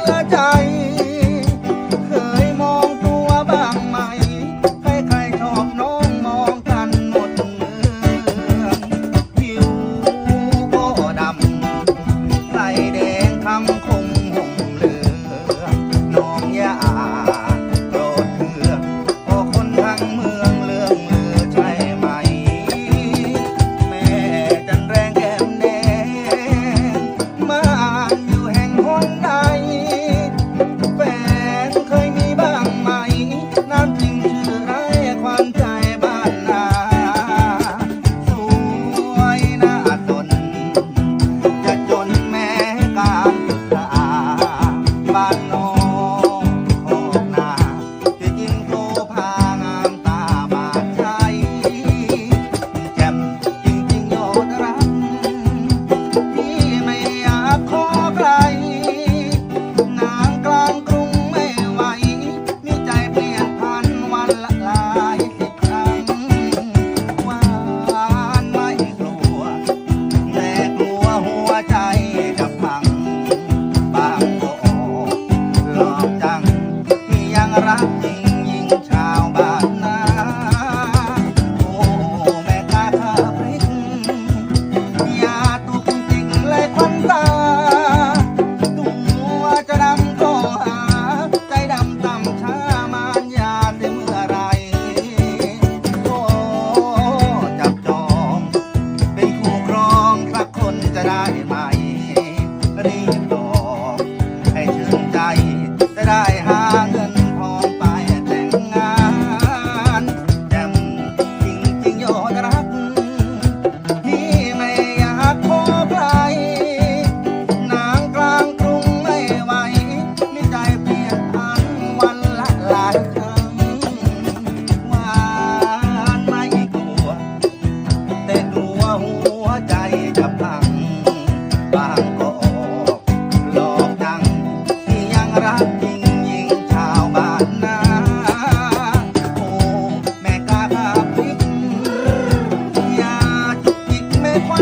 Bye. จะได้หาเงินทอไปแต่งงานจ่จริงจริงยอรักพี่ไม่อยากขอใครนางกลางกรุงไม่ไหวมีใจเปลี่ยนวันละหลายครั้งวานไม่กลัว แต่กลัวหัวใจจะพังบางกอกหลกดังยังรัก Bye.